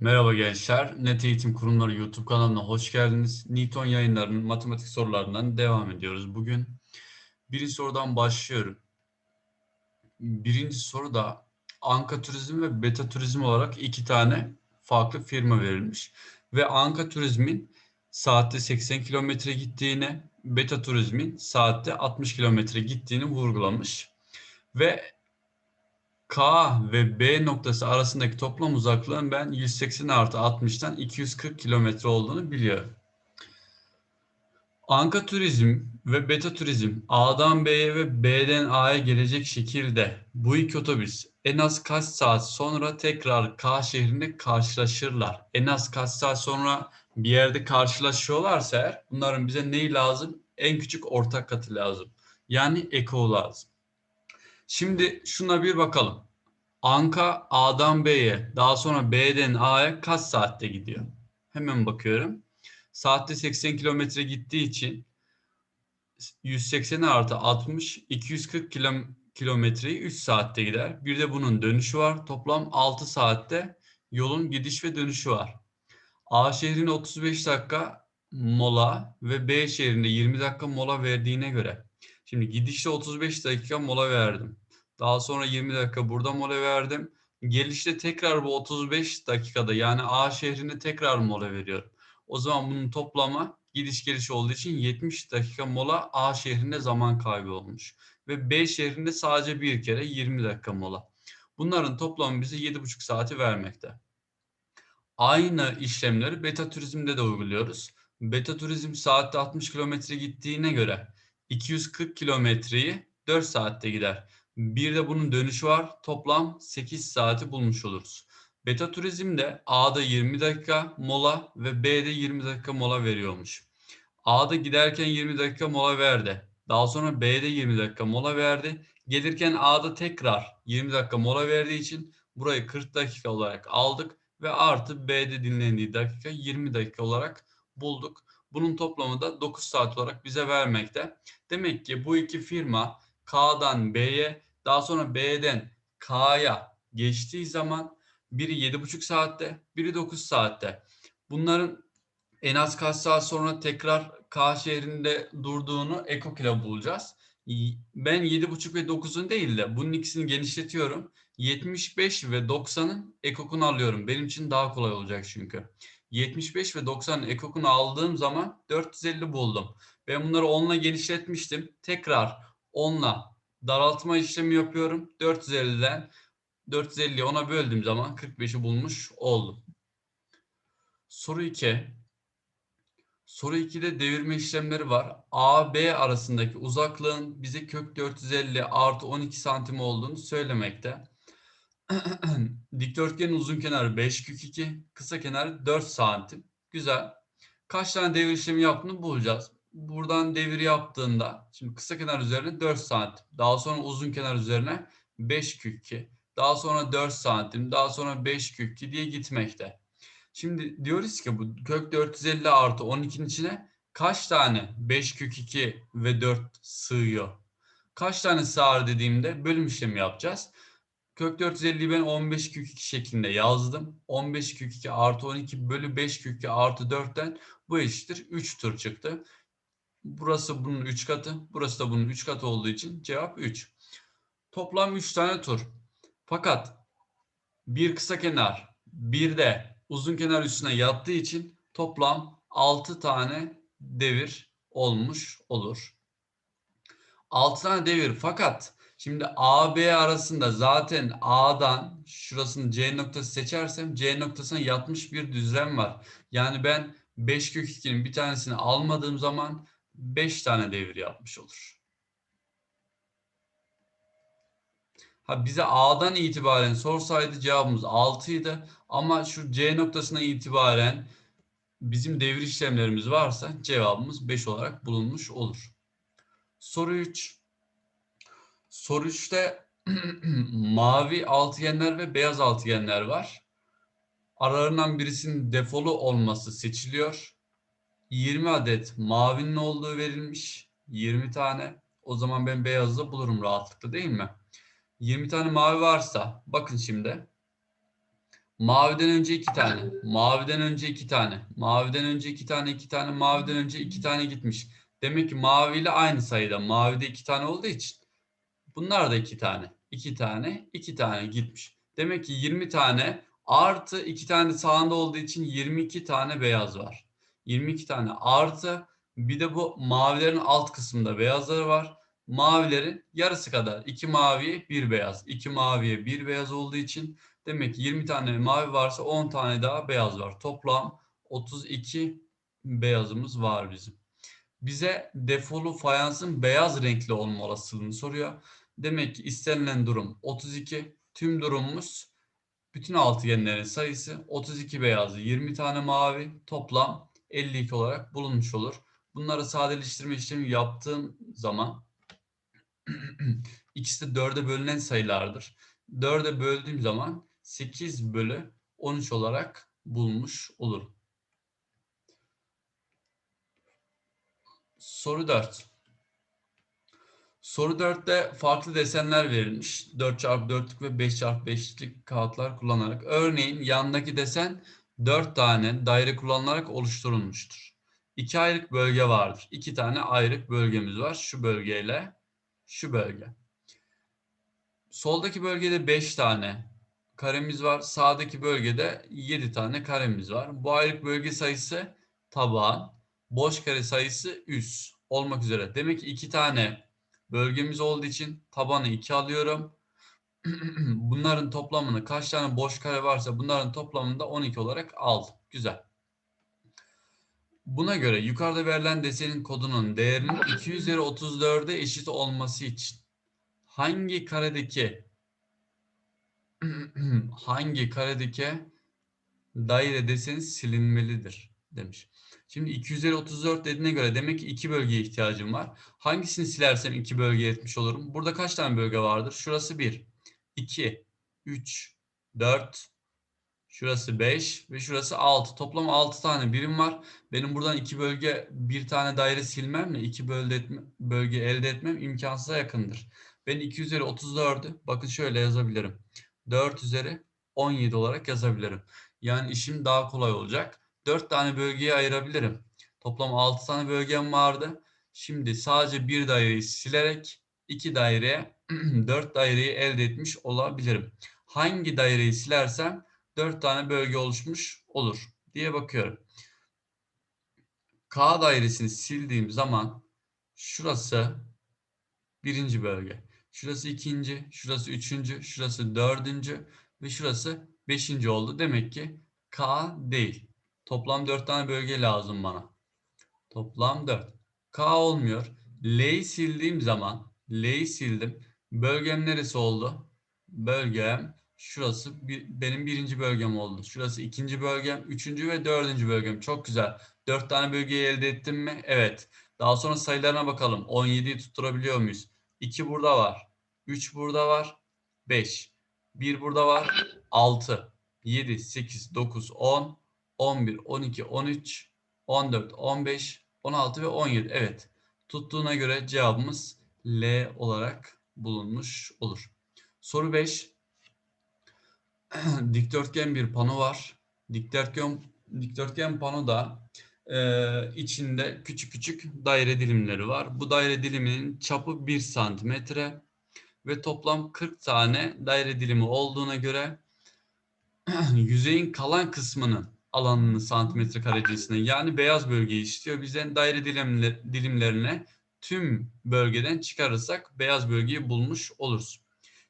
Merhaba gençler. Net Eğitim Kurumları YouTube kanalına hoş geldiniz. Newton yayınlarının matematik sorularından devam ediyoruz. Bugün birinci sorudan başlıyorum. Birinci soruda Anka Turizm ve Beta Turizm olarak iki tane farklı firma verilmiş. Ve Anka Turizm'in saatte 80 kilometre gittiğini, Beta Turizm'in saatte 60 kilometre gittiğini vurgulamış. Ve K ve B noktası arasındaki toplam uzaklığın ben 180 artı 60'tan 240 kilometre olduğunu biliyorum. Anka Turizm ve Beta Turizm A'dan B'ye ve B'den A'ya gelecek şekilde bu iki otobüs en az kaç saat sonra tekrar K şehrinde karşılaşırlar? En az kaç saat sonra bir yerde karşılaşıyorlarsa eğer bunların bize neyi lazım? En küçük ortak katı lazım. Yani eko lazım. Şimdi şuna bir bakalım. Anka A'dan B'ye, daha sonra B'den A'ya kaç saatte gidiyor? Hemen bakıyorum. Saatte 80 kilometre gittiği için 180 artı 60, 240 kilometreyi 3 saatte gider. Bir de bunun dönüşü var. Toplam 6 saatte yolun gidiş ve dönüşü var. A şehrine 35 dakika mola ve B şehrinde 20 dakika mola verdiğine göre. Şimdi gidişte 35 dakika mola verdim. Daha sonra 20 dakika burada mola verdim. Gelişte tekrar bu 35 dakikada yani A şehrine tekrar mola veriyorum. O zaman bunun toplamı gidiş geliş olduğu için 70 dakika mola A şehrinde zaman kaybı olmuş. Ve B şehrinde sadece bir kere 20 dakika mola. Bunların toplamı bize 7,5 saati vermekte. Aynı işlemleri beta turizmde de uyguluyoruz. Beta turizm saatte 60 kilometre gittiğine göre 240 kilometreyi 4 saatte gider. Bir de bunun dönüşü var. Toplam 8 saati bulmuş oluruz. Beta turizmde A'da 20 dakika mola ve B'de 20 dakika mola veriyormuş. A'da giderken 20 dakika mola verdi. Daha sonra B'de 20 dakika mola verdi. Gelirken A'da tekrar 20 dakika mola verdiği için burayı 40 dakika olarak aldık ve artı B'de dinlendiği dakika 20 dakika olarak bulduk. Bunun toplamı da 9 saat olarak bize vermekte. Demek ki bu iki firma K'dan B'ye daha sonra B'den K'ya geçtiği zaman biri 7,5 saatte, biri 9 saatte. Bunların en az kaç saat sonra tekrar K şehrinde durduğunu ekok ile bulacağız. Ben 7,5 ve 9'un değil de bunun ikisini genişletiyorum. 75 ve 90'ın ekokunu alıyorum. Benim için daha kolay olacak çünkü. 75 ve 90'ın ekokunu aldığım zaman 450 buldum. Ben bunları 10'la genişletmiştim. Tekrar 10'la daraltma işlemi yapıyorum. 450'den 450'yi 10'a böldüğüm zaman 45'i bulmuş oldum. Soru 2. Soru 2'de devirme işlemleri var. A, B arasındaki uzaklığın bize kök 450 artı 12 santim olduğunu söylemekte. Dikdörtgenin uzun kenarı 5 kök 2, kısa kenarı 4 santim. Güzel. Kaç tane devir işlemi yaptığını bulacağız buradan devir yaptığında şimdi kısa kenar üzerine 4 santim. Daha sonra uzun kenar üzerine 5 kök 2. Daha sonra 4 santim. Daha sonra 5 kök 2 diye gitmekte. Şimdi diyoruz ki bu kök 450 artı 12'nin içine kaç tane 5 kök 2 ve 4 sığıyor? Kaç tane sığar dediğimde bölüm işlemi yapacağız. Kök 450'yi ben 15 kök 2 şeklinde yazdım. 15 kök 2 artı 12 bölü 5 kök 2 artı 4'ten bu eşittir 3 tur çıktı. Burası bunun 3 katı. Burası da bunun 3 katı olduğu için cevap 3. Toplam 3 tane tur. Fakat bir kısa kenar bir de uzun kenar üstüne yattığı için toplam 6 tane devir olmuş olur. 6 tane devir fakat şimdi A B arasında zaten A'dan şurasını C noktası seçersem C noktasına yatmış bir düzlem var. Yani ben 5 kök 2'nin bir tanesini almadığım zaman 5 tane devir yapmış olur. Ha bize A'dan itibaren sorsaydı cevabımız 6 idi ama şu C noktasına itibaren bizim devir işlemlerimiz varsa cevabımız 5 olarak bulunmuş olur. Soru 3. Soru 3'te mavi altıgenler ve beyaz altıgenler var. Aralarından birisinin defolu olması seçiliyor. 20 adet mavinin olduğu verilmiş. 20 tane. O zaman ben beyazı bulurum rahatlıkla değil mi? 20 tane mavi varsa bakın şimdi. Maviden önce iki tane. Maviden önce iki tane. Maviden önce iki tane, iki tane. Maviden önce iki tane gitmiş. Demek ki maviyle aynı sayıda. Mavide iki tane olduğu için. Bunlar da iki tane. iki tane, iki tane gitmiş. Demek ki 20 tane artı iki tane sağında olduğu için 22 tane beyaz var. 22 tane artı bir de bu mavilerin alt kısmında beyazları var. Mavilerin yarısı kadar. 2 mavi, bir beyaz. 2 maviye bir beyaz olduğu için demek ki 20 tane mavi varsa 10 tane daha beyaz var. Toplam 32 beyazımız var bizim. Bize defolu fayansın beyaz renkli olma olasılığını soruyor. Demek ki istenilen durum 32. Tüm durumumuz bütün altıgenlerin sayısı 32 beyazı 20 tane mavi toplam 52 olarak bulunmuş olur. Bunları sadeleştirme işlemi yaptığım zaman ikisi de 4'e bölünen sayılardır. 4'e böldüğüm zaman 8 bölü 13 olarak bulmuş olurum. Soru 4. Soru 4'te farklı desenler verilmiş. 4x4'lük ve 5x5'lik kağıtlar kullanarak. Örneğin yandaki desen 4 tane daire kullanılarak oluşturulmuştur. İki ayrık bölge vardır. İki tane ayrık bölgemiz var. Şu bölgeyle şu bölge. Soldaki bölgede 5 tane karemiz var. Sağdaki bölgede 7 tane karemiz var. Bu ayrık bölge sayısı taban, boş kare sayısı üst olmak üzere. Demek ki iki tane bölgemiz olduğu için tabanı 2 alıyorum. bunların toplamını kaç tane boş kare varsa bunların toplamını da 12 olarak aldım. Güzel. Buna göre yukarıda verilen desenin kodunun değerinin 2 üzeri 34'e eşit olması için hangi karedeki hangi karedeki daire deseni silinmelidir demiş. Şimdi 2 üzeri 34 dediğine göre demek ki iki bölgeye ihtiyacım var. Hangisini silersem iki bölgeye etmiş olurum? Burada kaç tane bölge vardır? Şurası 1, 2, 3, 4, şurası 5 ve şurası 6. Toplam 6 tane birim var. Benim buradan iki bölge bir tane daire silmemle iki bölge, etme, bölge elde etmem imkansıza yakındır. Ben 2 üzeri 34'ü bakın şöyle yazabilirim. 4 üzeri 17 olarak yazabilirim. Yani işim daha kolay olacak. 4 tane bölgeye ayırabilirim. Toplam 6 tane bölgem vardı. Şimdi sadece bir daireyi silerek 2 daireye 4 daireyi elde etmiş olabilirim. Hangi daireyi silersem 4 tane bölge oluşmuş olur diye bakıyorum. K dairesini sildiğim zaman şurası birinci bölge. Şurası ikinci, şurası üçüncü, şurası dördüncü ve şurası beşinci oldu. Demek ki K değil. Toplam 4 tane bölge lazım bana. Toplam 4. K olmuyor. L'yi sildiğim zaman L'yi sildim. Bölgem neresi oldu? Bölgem şurası bir, benim birinci bölgem oldu. Şurası ikinci bölgem, üçüncü ve dördüncü bölgem. Çok güzel. Dört tane bölgeyi elde ettim mi? Evet. Daha sonra sayılarına bakalım. 17'yi tutturabiliyor muyuz? 2 burada var. 3 burada var. 5. 1 burada var. 6. 7, 8, 9, 10, 11, 12, 13, 14, 15, 16 ve 17. Evet. Tuttuğuna göre cevabımız L olarak bulunmuş olur. Soru 5. dikdörtgen bir pano var. Dikdörtgen dikdörtgen panoda e, içinde küçük küçük daire dilimleri var. Bu daire diliminin çapı 1 santimetre ve toplam 40 tane daire dilimi olduğuna göre yüzeyin kalan kısmının alanını santimetre kare cinsine yani beyaz bölgeyi istiyor. Bizden daire dilimler, dilimlerine tüm bölgeden çıkarırsak beyaz bölgeyi bulmuş oluruz.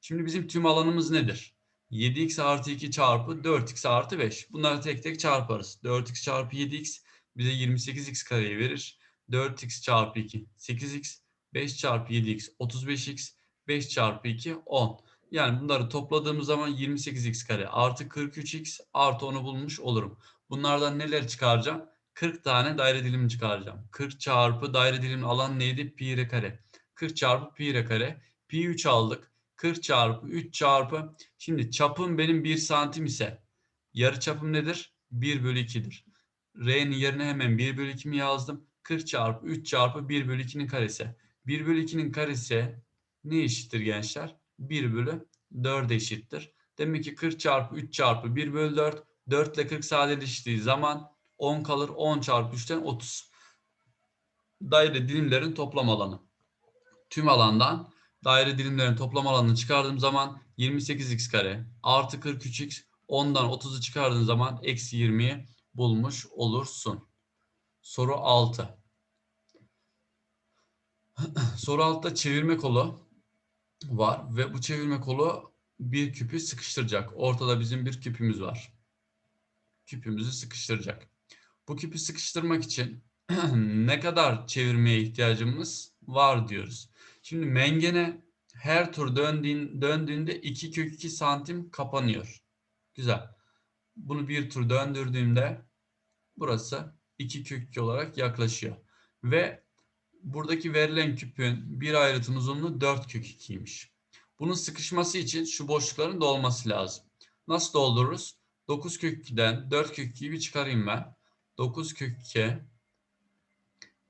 Şimdi bizim tüm alanımız nedir? 7x artı 2 çarpı 4x artı 5. Bunları tek tek çarparız. 4x çarpı 7x bize 28x kareyi verir. 4x çarpı 2 8x, 5 çarpı 7x 35x, 5 çarpı 2 10. Yani bunları topladığımız zaman 28x kare artı 43x artı 10'u bulmuş olurum. Bunlardan neler çıkaracağım? 40 tane daire dilimi çıkaracağım. 40 çarpı daire dilimin alan neydi? Pi r kare. 40 çarpı pi r kare. Pi 3 aldık. 40 çarpı 3 çarpı. Şimdi çapım benim 1 santim ise yarı çapım nedir? 1 bölü 2'dir. R'nin yerine hemen 1 bölü 2'mi yazdım. 40 çarpı 3 çarpı 1 bölü 2'nin karesi. 1 bölü 2'nin karesi ne eşittir gençler? 1 bölü 4 eşittir. Demek ki 40 çarpı 3 çarpı 1 bölü 4. 4 ile 40 sadeleştiği zaman 10 kalır. 10 çarpı 3'ten 30. Daire dilimlerin toplam alanı. Tüm alandan daire dilimlerin toplam alanını çıkardığım zaman 28x kare artı 43x 10'dan 30'u çıkardığın zaman eksi 20'yi bulmuş olursun. Soru 6. Soru 6'da çevirme kolu var ve bu çevirme kolu bir küpü sıkıştıracak. Ortada bizim bir küpümüz var. Küpümüzü sıkıştıracak. Bu küpü sıkıştırmak için ne kadar çevirmeye ihtiyacımız var diyoruz. Şimdi mengene her tur döndüğün, döndüğünde 2 kök 2 santim kapanıyor. Güzel. Bunu bir tur döndürdüğümde burası 2 kök 2 olarak yaklaşıyor. Ve buradaki verilen küpün bir ayrıtın uzunluğu 4 kök 2'ymiş. Bunun sıkışması için şu boşlukların dolması lazım. Nasıl doldururuz? 9 kök 2'den 4 kök 2'yi bir çıkarayım ben. 9 kök 2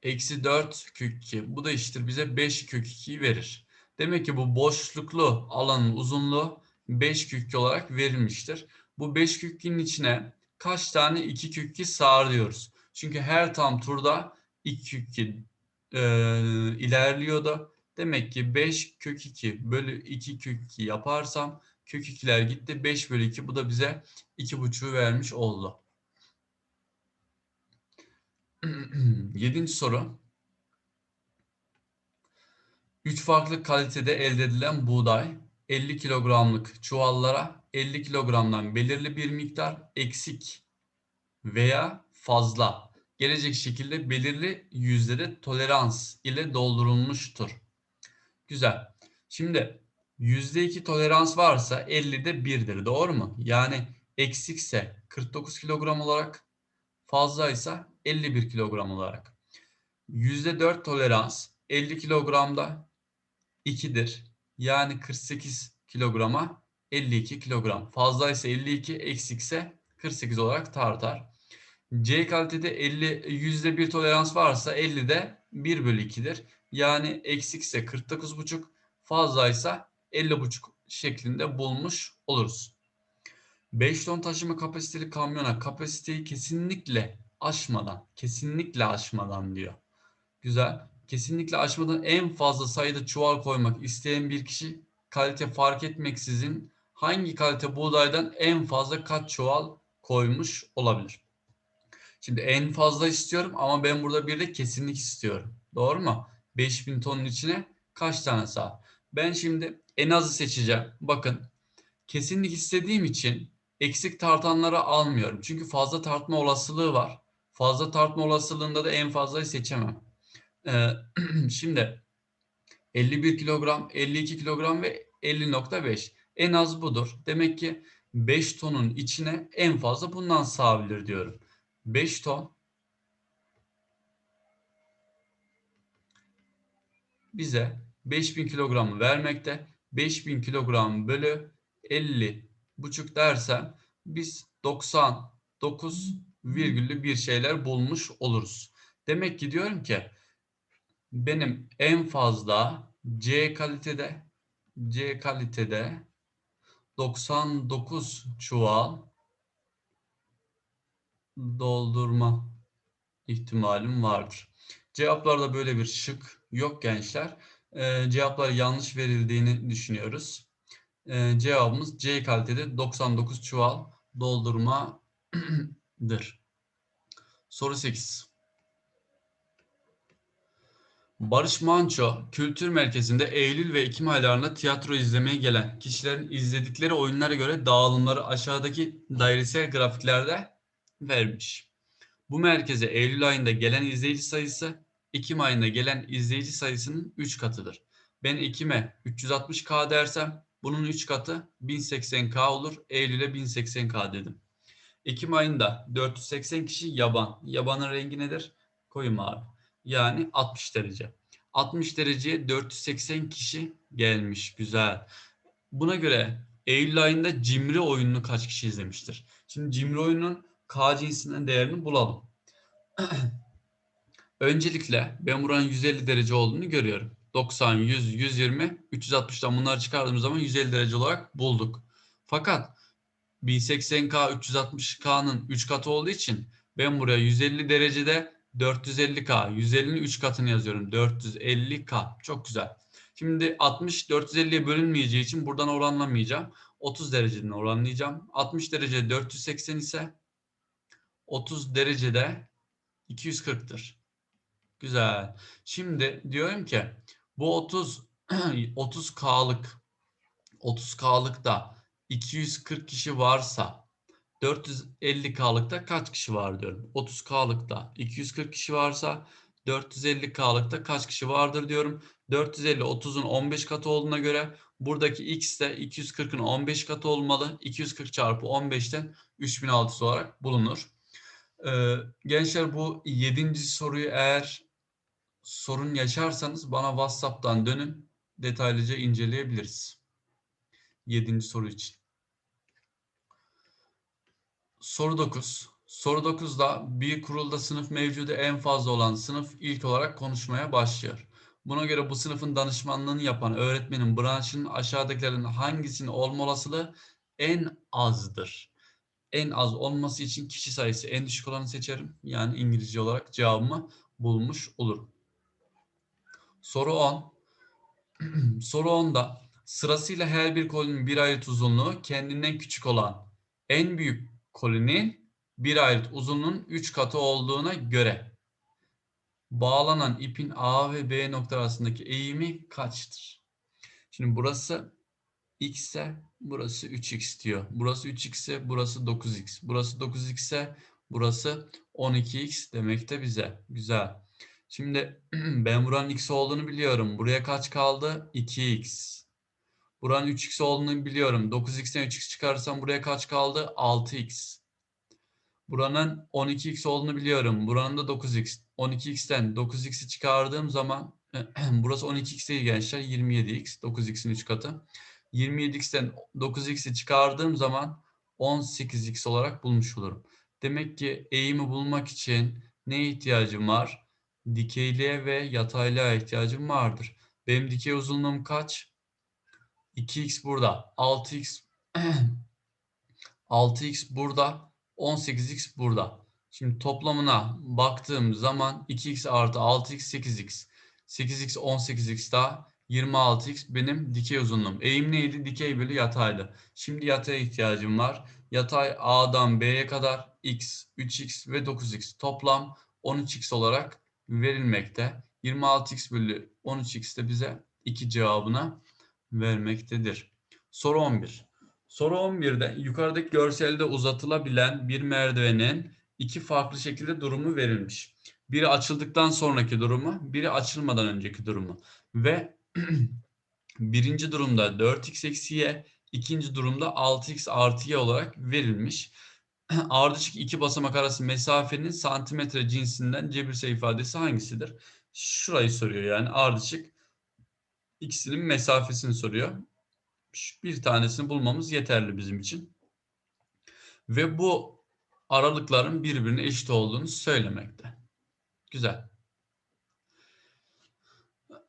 eksi 4 kök 2. Bu da eşittir bize 5 kök 2'yi verir. Demek ki bu boşluklu alanın uzunluğu 5 kök 2 olarak verilmiştir. Bu 5 kök 2'nin içine kaç tane 2 kök 2 sığar diyoruz. Çünkü her tam turda 2 kök 2 e, ilerliyordu. Demek ki 5 kök 2 bölü 2 kök 2 yaparsam kök 2'ler gitti. 5 bölü 2 bu da bize 2,5'u vermiş oldu. Yedinci soru. Üç farklı kalitede elde edilen buğday 50 kilogramlık çuvallara 50 kilogramdan belirli bir miktar eksik veya fazla gelecek şekilde belirli yüzdede tolerans ile doldurulmuştur. Güzel. Şimdi %2 tolerans varsa 50'de 1'dir. Doğru mu? Yani eksikse 49 kilogram olarak fazlaysa 51 kilogram olarak. %4 tolerans 50 kilogramda 2'dir. Yani 48 kilograma 52 kilogram. Fazlaysa 52, eksikse 48 olarak tartar. C kalitede 50 %1 tolerans varsa 50'de 1 bölü 2'dir. Yani eksikse 49,5, fazlaysa 50,5 şeklinde bulmuş oluruz. 5 ton taşıma kapasiteli kamyona kapasiteyi kesinlikle aşmadan, kesinlikle aşmadan diyor. Güzel. Kesinlikle aşmadan en fazla sayıda çuval koymak isteyen bir kişi kalite fark etmeksizin hangi kalite buğdaydan en fazla kaç çuval koymuş olabilir? Şimdi en fazla istiyorum ama ben burada bir de kesinlik istiyorum. Doğru mu? 5000 tonun içine kaç tane sağ? Ben şimdi en azı seçeceğim. Bakın kesinlik istediğim için eksik tartanları almıyorum. Çünkü fazla tartma olasılığı var. Fazla tartma olasılığında da en fazlayı seçemem. Ee, şimdi 51 kilogram, 52 kilogram ve 50.5. En az budur. Demek ki 5 tonun içine en fazla bundan sığabilir diyorum. 5 ton bize 5000 kilogramı vermekte. 5000 kilogram bölü 50 buçuk dersem biz 99 virgüllü bir şeyler bulmuş oluruz. Demek ki diyorum ki benim en fazla C kalitede C kalitede 99 çuval doldurma ihtimalim vardır. Cevaplarda böyle bir şık yok gençler. Ee, cevaplar yanlış verildiğini düşünüyoruz. Ee, cevabımız C kalitede 99 çuval doldurmadır. Soru 8. Barış Manço Kültür Merkezi'nde Eylül ve Ekim aylarında tiyatro izlemeye gelen kişilerin izledikleri oyunlara göre dağılımları aşağıdaki dairesel grafiklerde vermiş. Bu merkeze Eylül ayında gelen izleyici sayısı Ekim ayında gelen izleyici sayısının 3 katıdır. Ben Ekim'e 360K dersem bunun 3 katı 1080K olur. Eylül'e 1080K dedim. Ekim ayında 480 kişi yaban. Yabanın rengi nedir? Koyu mavi. Yani 60 derece. 60 dereceye 480 kişi gelmiş. Güzel. Buna göre Eylül ayında cimri oyununu kaç kişi izlemiştir? Şimdi cimri oyunun K cinsinden değerini bulalım. Öncelikle ben buranın 150 derece olduğunu görüyorum. 90, 100, 120, 360'dan bunları çıkardığımız zaman 150 derece olarak bulduk. Fakat 1080K 360K'nın 3 katı olduğu için ben buraya 150 derecede 450K, 150'nin 3 katını yazıyorum. 450K. Çok güzel. Şimdi 60 450'ye bölünmeyeceği için buradan oranlamayacağım. 30 dereceden oranlayacağım. 60 derecede 480 ise 30 derecede 240'tır. Güzel. Şimdi diyorum ki bu 30 30K'lık 30K'lıkta 240 kişi varsa 450K'lıkta kaç kişi var diyorum. 30K'lıkta 240 kişi varsa 450K'lıkta kaç kişi vardır diyorum. 450 30'un 15 katı olduğuna göre buradaki x de 240'ın 15 katı olmalı. 240 çarpı 15'ten 3600 olarak bulunur. Ee, gençler bu 7. soruyu eğer sorun yaşarsanız bana WhatsApp'tan dönün. Detaylıca inceleyebiliriz. 7. soru için. Soru 9. Soru 9'da bir kurulda sınıf mevcudu en fazla olan sınıf ilk olarak konuşmaya başlıyor. Buna göre bu sınıfın danışmanlığını yapan öğretmenin branşının aşağıdakilerin hangisinin olma olasılığı en azdır? En az olması için kişi sayısı en düşük olanı seçerim. Yani İngilizce olarak cevabımı bulmuş olurum. Soru 10. Soru 10'da sırasıyla her bir kolinin bir ayrıt uzunluğu kendinden küçük olan en büyük kolinin bir ayrıt uzunluğunun 3 katı olduğuna göre bağlanan ipin A ve B nokta arasındaki eğimi kaçtır? Şimdi burası x ise burası 3x diyor. Burası 3x ise burası 9x. Burası 9x ise burası 12x demekte bize. Güzel. Şimdi ben buranın x olduğunu biliyorum. Buraya kaç kaldı? 2x. Buranın 3x olduğunu biliyorum. 9x'ten 3x çıkarırsam buraya kaç kaldı? 6x. Buranın 12x olduğunu biliyorum. Buranın da 9x. 12x'ten 9x'i çıkardığım zaman burası 12x değil gençler. 27x. 9x'in 3 katı. 27x'ten 9x'i çıkardığım zaman 18x olarak bulmuş olurum. Demek ki eğimi bulmak için ne ihtiyacım var? Dikeyliğe ve yataylığa ihtiyacım vardır. Benim dikey uzunluğum kaç? 2x burada. 6x 6x burada. 18x burada. Şimdi toplamına baktığım zaman 2x artı 6x 8x. 8x 18x daha 26x benim dikey uzunluğum. Eğim neydi? Dikey bölü yataylı. Şimdi yataya ihtiyacım var. Yatay A'dan B'ye kadar x, 3x ve 9x toplam 13x olarak verilmekte. 26x bölü 13x de bize 2 cevabına vermektedir. Soru 11. Soru 11'de yukarıdaki görselde uzatılabilen bir merdivenin iki farklı şekilde durumu verilmiş. Biri açıldıktan sonraki durumu, biri açılmadan önceki durumu. Ve birinci durumda 4x eksi y, ikinci durumda 6x artı y olarak verilmiş. Ardışık iki basamak arası mesafenin santimetre cinsinden cebirsel ifadesi hangisidir? Şurayı soruyor yani ardışık ikisinin mesafesini soruyor. Bir tanesini bulmamız yeterli bizim için. Ve bu aralıkların birbirine eşit olduğunu söylemekte. Güzel.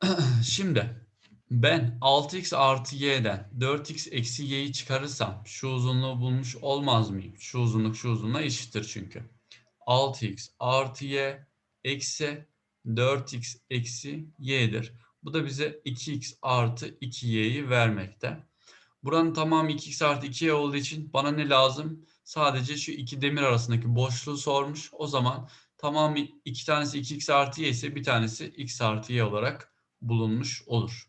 Şimdi ben 6x artı y'den 4x eksi y'yi çıkarırsam şu uzunluğu bulmuş olmaz mıyım? Şu uzunluk şu uzunluğa eşittir çünkü. 6x artı y eksi 4x eksi y'dir. Bu da bize 2x artı 2y'yi vermekte. Buranın tamamı 2x artı 2y olduğu için bana ne lazım? Sadece şu iki demir arasındaki boşluğu sormuş. O zaman tamamı iki tanesi 2x artı y ise bir tanesi x artı y olarak bulunmuş olur.